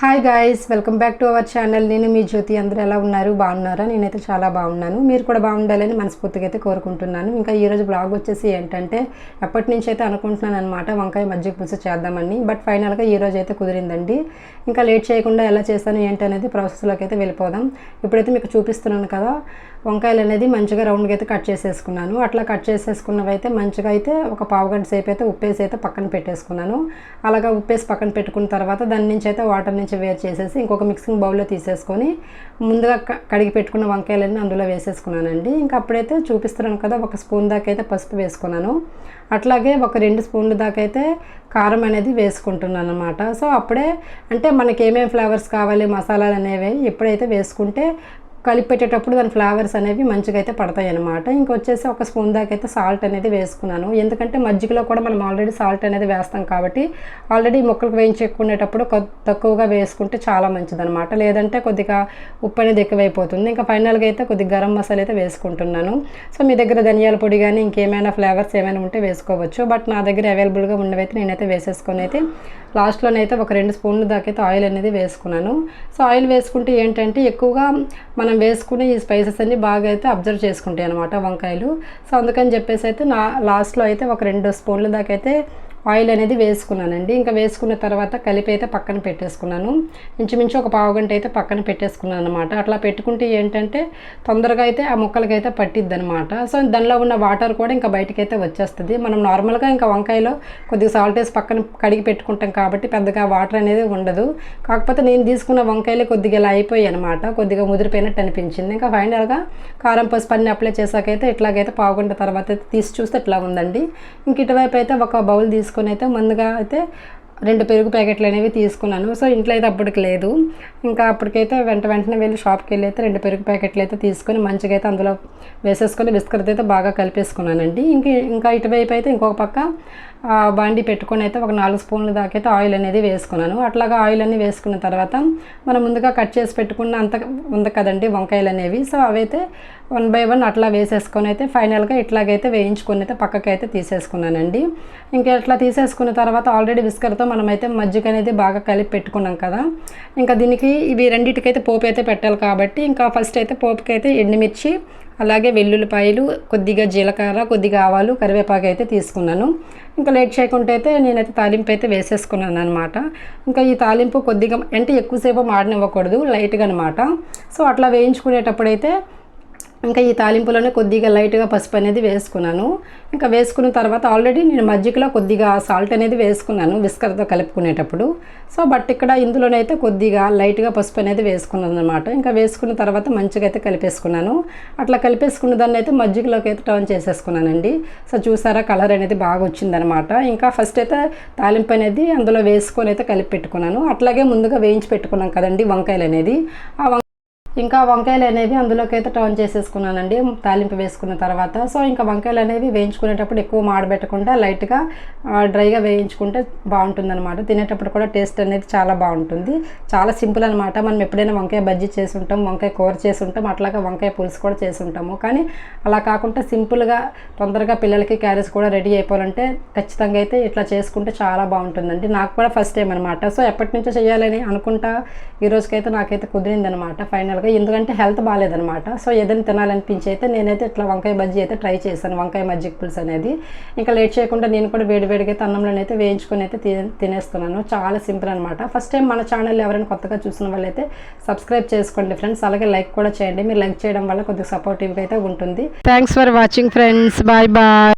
Hi guys welcome back to our channel నేను మీ జ్యోతి. అందరూ ఎలా ఉన్నారు? బాగున్నారా? నేనైతే చాలా బాగున్నాను. మీరు కూడా బాగుండాలని మనస్ఫూర్తిగా అయితే కోరుకుంటున్నాను. ఇంకా ఈరోజు బ్లాగ్ వచ్చేసి ఏంటంటే ఎప్పటి నుంచి అయితే అనుకుంటున్నాను అనమాట వంకాయ మజ్జిగ పులుసు చేద్దామని. బట్ ఫైనల్గా ఈ అయితే కుదిరిందండి. ఇంకా లేట్ చేయకుండా ఎలా చేస్తాను ఏంటి అనేది ప్రాసెస్లోకి అయితే వెళ్ళిపోదాం. ఇప్పుడైతే మీకు చూపిస్తున్నాను కదా వంకాయలు అనేది మంచిగా రౌండ్గా అయితే కట్ చేసేసుకున్నాను. అట్లా కట్ చేసేసుకున్నవి అయితే మంచిగా అయితే ఒక పావు గంట సేపు అయితే ఉప్పేసి అయితే పక్కన పెట్టేసుకున్నాను. అలాగా ఉప్పేసి పక్కన పెట్టుకున్న తర్వాత దాని నుంచి అయితే వాటర్ నుంచి వేరు చేసేసి ఇంకొక మిక్సింగ్ బౌల్లో తీసేసుకొని ముందుగా క- కడిగి పెట్టుకున్న వంకాయలన్నీ అందులో వేసేసుకున్నానండి. ఇంకా అప్పుడైతే చూపిస్తున్నాను కదా ఒక స్పూన్ దాకా అయితే పసుపు వేసుకున్నాను. అట్లాగే ఒక రెండు స్పూన్ల దాకా అయితే కారం అనేది వేసుకుంటున్నాను అనమాట సో అప్పుడే అంటే మనకి ఏమేమి ఫ్లేవర్స్ కావాలి మసాలాలు అనేవి ఎప్పుడైతే వేసుకుంటే కలిపెట్టేటప్పుడు దాని ఫ్లేవర్స్ అనేవి మంచిగా అయితే పడతాయి అనమాట ఇంకొచ్చేసి ఒక స్పూన్ దాకా అయితే సాల్ట్ అనేది వేసుకున్నాను. ఎందుకంటే మజ్జిగలో కూడా మనం ఆల్రెడీ సాల్ట్ అనేది వేస్తాం కాబట్టి ఆల్రెడీ ముక్కలకు వేయించుకునేటప్పుడు తక్కువగా వేసుకుంటే చాలా మంచిది అనమాట లేదంటే కొద్దిగా ఉప్పు అనేది ఎక్కువైపోతుంది. ఇంకా ఫైనల్గా అయితే కొద్దిగా గరం మసాలా అయితే వేసుకుంటున్నాను. సో మీ దగ్గర ధనియాల పొడి కానీ ఇంకేమైనా ఫ్లేవర్స్ ఏమైనా ఉంటే వేసుకోవచ్చు. బట్ నా దగ్గర అవైలబుల్గా ఉన్నవైతే నేనైతే వేసేసుకొని అయితే లాస్ట్లోనైతే ఒక రెండు స్పూన్లు దాకా అయితే ఆయిల్ అనేది వేసుకున్నాను. సో ఆయిల్ వేసుకుంటే ఏంటంటే ఎక్కువగా మన మనం వేసుకునే ఈ స్పైసెస్ అన్ని బాగా అయితే అబ్జర్వ్ చేసుకుంటాయి అనమాట వంకాయలు. సో అందుకని చెప్పేసి అయితే నా లాస్ట్లో అయితే ఒక రెండు స్పూన్ల దాకా అయితే ఆయిల్ అనేది వేసుకున్నానండి. ఇంకా వేసుకున్న తర్వాత కలిపి అయితే పక్కన పెట్టేసుకున్నాను. ఇంచుమించు ఒక పావు గంట అయితే పక్కన పెట్టేసుకున్నాను అనమాట అట్లా పెట్టుకుంటే ఏంటంటే తొందరగా అయితే ఆ ముక్కలకి అయితే పట్టిద్ది అనమాట సో దానిలో ఉన్న వాటర్ కూడా ఇంకా బయటకి అయితే వచ్చేస్తుంది. మనం నార్మల్గా ఇంకా వంకాయలో కొద్దిగా సాల్ట్ వేసి పక్కన కడిగి పెట్టుకుంటాం కాబట్టి పెద్దగా వాటర్ అనేది ఉండదు. కాకపోతే నేను తీసుకున్న వంకాయలు కొద్దిగా ఇలా అయిపోయాయి అనమాట కొద్దిగా ముదిరిపోయినట్టు అనిపించింది. ఇంకా ఫైనల్గా కారం పసుపు అన్ని అప్లై చేసాకైతే ఇట్లాగైతే పావు గంట తర్వాత అయితే తీసి చూస్తే ఇట్లా ఉందండి. ఇంక ఇటువైపు అయితే ఒక బౌల్ తీసుకొని తీసుకొని అయితే ముందుగా అయితే రెండు పెరుగు ప్యాకెట్లు అనేవి తీసుకున్నాను. సో ఇంట్లో అయితే అప్పటికి లేదు. ఇంకా అప్పటికైతే వెంట వెంటనే వెళ్ళి షాప్కి వెళ్ళి అయితే రెండు పెరుగు ప్యాకెట్లు అయితే తీసుకొని మంచిగా అయితే అందులో వేసేసుకొని బిస్కెట్ అయితే బాగా కలిపేసుకున్నానండి. ఇంక ఇంకా ఇటువైపు అయితే ఇంకొక పక్క బాండి పెట్టుకొని అయితే ఒక నాలుగు స్పూన్ల దాకా అయితే ఆయిల్ అనేది వేసుకున్నాను. అట్లాగా ఆయిల్ అన్ని వేసుకున్న తర్వాత మనం ముందుగా కట్ చేసి పెట్టుకున్న అంత ఉంది కదండి వంకాయలు అనేవి. సో అవైతే వన్ బై వన్ అట్లా వేసేసుకొని అయితే ఫైనల్గా ఇట్లాగైతే వేయించుకొని అయితే పక్కకి అయితే తీసేసుకున్నానండి. ఇంకా ఇట్లా తీసేసుకున్న తర్వాత ఆల్రెడీ విస్కర్తో మనమైతే మజ్జిగ అనేది బాగా కలిపి పెట్టుకున్నాం కదా. ఇంకా దీనికి ఇవి రెండింటికైతే పోపు అయితే పెట్టాలి కాబట్టి ఇంకా ఫస్ట్ అయితే పోపుకి అయితే ఎండుమిర్చి అలాగే వెల్లుల్లిపాయలు కొద్దిగా జీలకర్ర కొద్దిగా ఆవాలు కరివేపాకు అయితే తీసుకున్నాను. ఇంకా లేట్ చేయకుండా అయితే నేనైతే తాలింపు అయితే వేసేసుకున్నాను అనమాట ఇంకా ఈ తాలింపు కొద్దిగా అంటే ఎక్కువసేపు మాడనివ్వకూడదు లైట్గా అనమాట సో అట్లా వేయించుకునేటప్పుడైతే ఇంకా ఈ తాలింపులోనే కొద్దిగా లైట్గా పసుపు అనేది వేసుకున్నాను. ఇంకా వేసుకున్న తర్వాత ఆల్రెడీ నేను మజ్జిగలో కొద్దిగా సాల్ట్ అనేది వేసుకున్నాను విస్కర్తో కలుపుకునేటప్పుడు. సో బట్ ఇక్కడ ఇందులోనైతే కొద్దిగా లైట్గా పసుపు అనేది వేసుకున్నాను అనమాట ఇంకా వేసుకున్న తర్వాత మంచిగా అయితే కలిపేసుకున్నాను. అట్లా కలిపేసుకున్న దాన్ని అయితే మజ్జిగలోకి అయితే టర్న్ చేసేసుకున్నానండి. సో చూసారా కలర్ అనేది బాగా వచ్చిందనమాట ఇంకా ఫస్ట్ అయితే తాలింపు అనేది అందులో వేసుకొని అయితే కలిపి పెట్టుకున్నాను. అట్లాగే ముందుగా వేయించి పెట్టుకున్నాం కదండి వంకాయలు అనేది. ఆ ఇంకా వంకాయలు అనేవి అందులోకి అయితే టర్న్ చేసేసుకున్నానండి తాలింపు వేసుకున్న తర్వాత. సో ఇంకా వంకాయలు అనేవి వేయించుకునేటప్పుడు ఎక్కువ మాడబెట్టకుండా లైట్గా డ్రైగా వేయించుకుంటే బాగుంటుంది అనమాట తినేటప్పుడు కూడా టేస్ట్ అనేది చాలా బాగుంటుంది. చాలా సింపుల్ అనమాట మనం ఎప్పుడైనా వంకాయ బజ్జీ చేసి ఉంటాం వంకాయ కూర చేసి ఉంటాం అట్లాగా వంకాయ పులుసు కూడా చేసి ఉంటాము కానీ అలా కాకుండా సింపుల్గా తొందరగా పిల్లలకి క్యారెట్స్ కూడా రెడీ అయిపోవాలంటే ఖచ్చితంగా అయితే ఇట్లా చేసుకుంటే చాలా బాగుంటుందండి. నాకు కూడా ఫస్ట్ టైం అనమాట సో ఎప్పటి నుంచో చేయాలని అనుకుంటా ఈ రోజుకైతే నాకైతే కుదిరిందనమాట ఫైనల్గా ఎందుకంటే హెల్త్ బాగాలేదనమాట సో ఏదైనా తినాలనిపించి అయితే నేనైతే ఇట్లా వంకాయ బజ్జీ అయితే ట్రై చేశాను. వంకాయ మజ్జిగ పులుసు అనేది. ఇంకా లేట్ చేయకుండా నేను కూడా వేడివేడిగా అయితే అన్నంలో అయితే వేయించుకొని అయితే తినే- తినేస్తున్నాను. చాలా సింపుల్ అనమాట ఫస్ట్ టైం మన ఛానల్ ఎవరైనా కొత్తగా చూసిన వాళ్ళైతే సబ్స్క్రైబ్ చేసుకోండి ఫ్రెండ్స్. అలాగే లైక్ కూడా చేయండి. మీరు లైక్ చేయడం వల్ల కొద్దిగా సపోర్టివ్గా అయితే ఉంటుంది. Thanks for watching friends bye bye